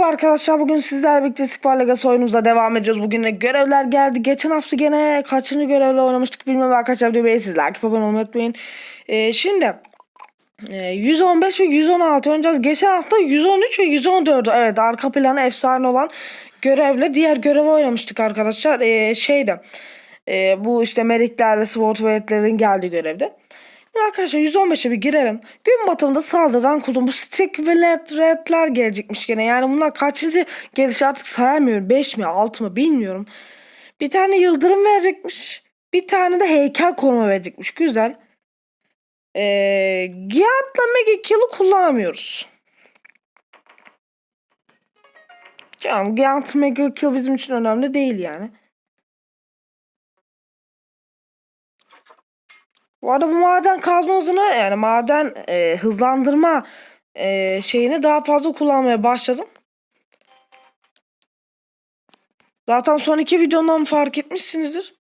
Merhaba arkadaşlar bugün sizlerle birlikte Squall Legacy oyunumuza devam ediyoruz. Bugün de görevler geldi. Geçen hafta gene kaçıncı görevle oynamıştık bilmiyorum arkadaşlar. Videoyu siz like abone olmayı unutmayın. Ee, şimdi e, 115 ve 116 oynayacağız. Geçen hafta 113 ve 114 evet arka planı efsane olan görevle diğer görevi oynamıştık arkadaşlar. Ee, şeyde e, bu işte Meriklerle SWOT veletlerin geldiği görevde. Arkadaşlar 115'e bir girelim. Gün batımında saldırıdan kurtuldum. Bu stick ve redler gelecekmiş gene. Yani bunlar kaçıncı geliş artık sayamıyorum. 5 mi 6 mı bilmiyorum. Bir tane yıldırım verecekmiş. Bir tane de heykel koruma verecekmiş. Güzel. Ee, Giant'la Mega Kill'ı kullanamıyoruz. Tamam Giant Mega Kill bizim için önemli değil yani. Bu arada bu maden kazma hızını yani maden e, hızlandırma e, şeyini daha fazla kullanmaya başladım. Zaten son iki videomdan fark etmişsinizdir.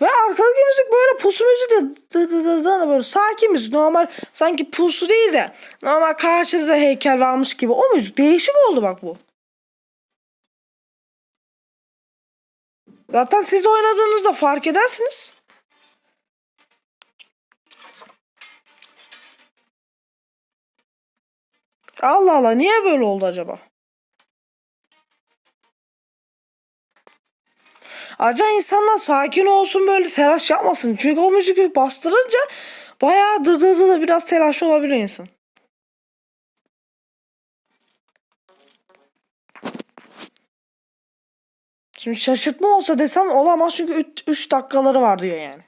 Ve arkadaki müzik böyle pusu müzik de dı dı dı dı böyle sakin müzik. Normal sanki pusu değil de normal karşıda heykel varmış gibi. O müzik değişik oldu bak bu. Zaten siz oynadığınızda fark edersiniz. Allah Allah niye böyle oldu acaba? Acaba insanlar sakin olsun böyle telaş yapmasın. Çünkü o müziği bastırınca bayağı dı dı dı biraz telaş olabilir insan. Şimdi şaşırtma olsa desem olamaz çünkü 3 dakikaları var diyor yani.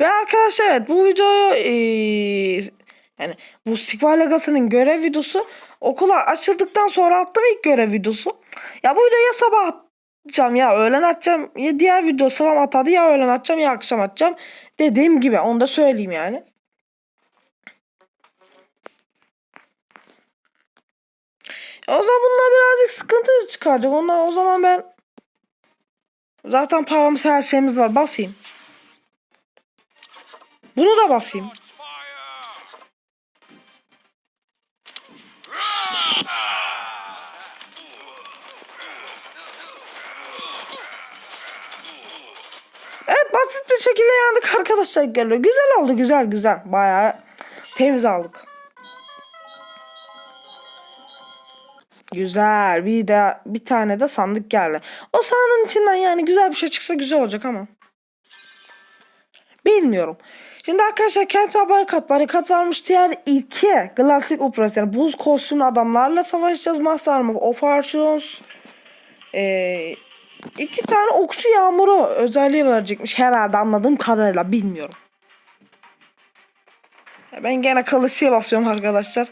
Ve arkadaşlar evet bu videoyu ee, yani bu Squall Legacy'nin görev videosu okula açıldıktan sonra attım ilk görev videosu. Ya bu videoyu ya sabah atacağım ya öğlen atacağım ya diğer video sabah atadı ya öğlen atacağım ya akşam atacağım. Dediğim gibi onu da söyleyeyim yani. Ya o zaman bunlar birazcık sıkıntı çıkaracak. Onlar o zaman ben zaten paramız her şeyimiz var. Basayım. Bunu da basayım. Evet basit bir şekilde yandık arkadaşlar geliyor. Güzel oldu güzel güzel. Bayağı temiz aldık. Güzel. Bir de bir tane de sandık geldi. O sandığın içinden yani güzel bir şey çıksa güzel olacak ama. Bilmiyorum. Şimdi arkadaşlar kentsel barikat. Barikat varmış diğer iki klasik operasyon. Yani buz kostümlü adamlarla savaşacağız. Master of Archons. Ee, iki tane okçu yağmuru özelliği verecekmiş. Herhalde anladığım kadarıyla bilmiyorum. Ben gene kılıçıya basıyorum arkadaşlar.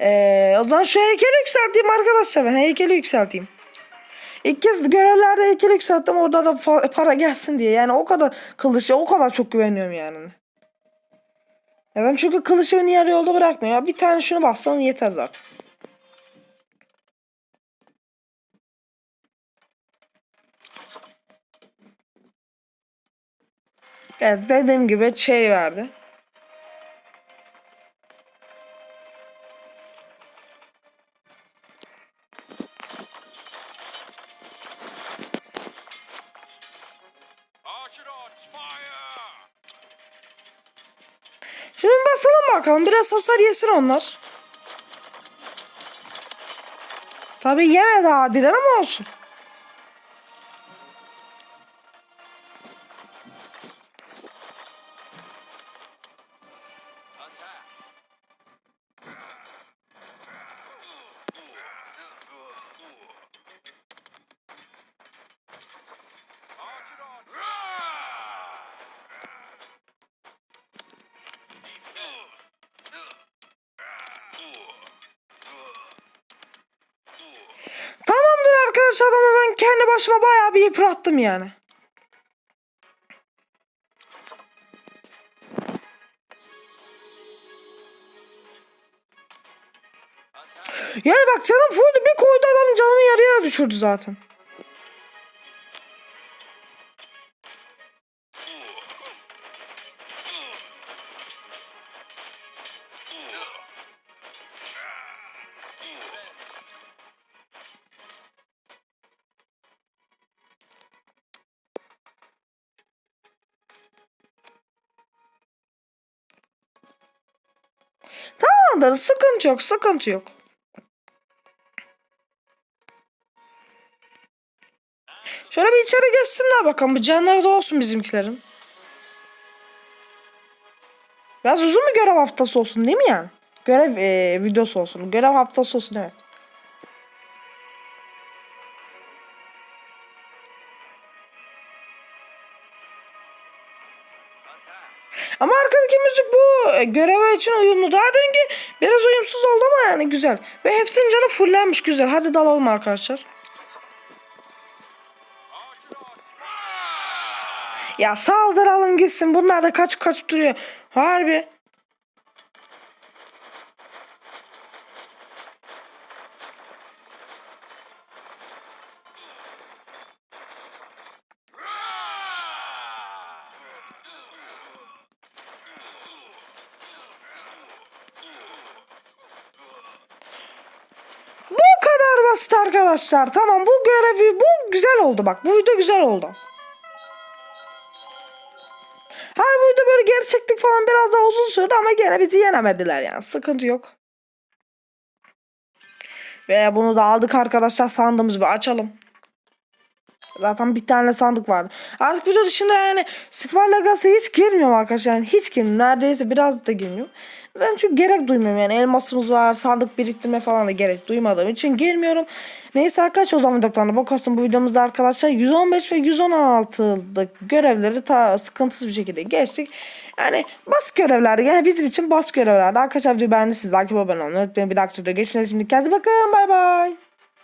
Ee, o zaman şu heykeli yükselteyim arkadaşlar. Ben heykeli yükselteyim. İlk kez görevlerde heykeli yükselttim. Orada da para gelsin diye. Yani o kadar kılıça o kadar çok güveniyorum yani. Ya çünkü kılıcı beni yarı yolda bırakmıyor. Ya bir tane şunu bassan yeter zaten. Evet dediğim gibi şey verdi. Şimdi basalım bakalım. Biraz hasar yesin onlar. Tabi yemedi adiler ama olsun. Tamamdır arkadaşlar adamı ben kendi başıma bayağı bir yıprattım yani. Yani bak canım fulldu bir koydu adam canımı yarıya düşürdü zaten. Tamamdır sıkıntı yok sıkıntı yok. Şöyle bir içeri geçsinler bakalım. Bir canları da olsun bizimkilerin. Biraz uzun bir görev haftası olsun değil mi yani? Görev eee, videosu olsun. Görev haftası olsun evet. Ama arkadaki müzik bu e, göreve için uyumlu. Daha ki biraz uyumsuz oldu ama yani güzel. Ve hepsinin canı fullenmiş güzel. Hadi dalalım arkadaşlar. Ya saldıralım gitsin. Bunlar da kaç kaç duruyor. Harbi. Basit arkadaşlar. Tamam bu görevi bu güzel oldu bak. Bu video güzel oldu. Video böyle gerçeklik falan biraz daha uzun sürdü ama gene bizi yenemediler yani. Sıkıntı yok. Ve bunu da aldık arkadaşlar sandığımızı bir açalım. Zaten bir tane sandık vardı. Artık video dışında yani Sıfır Legacy hiç girmiyorum arkadaşlar. Yani hiç girmiyorum. Neredeyse biraz da girmiyorum. Ben çünkü gerek duymuyorum yani. Elmasımız var. Sandık biriktirme falan da gerek duymadığım için girmiyorum. Neyse arkadaşlar o zaman doktoruna bakarsın bu videomuzda arkadaşlar 115 ve 116'lık görevleri ta sıkıntısız bir şekilde geçtik. Yani bas görevlerdi. Yani bizim için bas görevlerdi. Arkadaşlar videoyu beğendiyseniz like abone olmayı unutmayın. Bir dakika videoda geçmeyi şimdi kendinize bakın. Bay bay.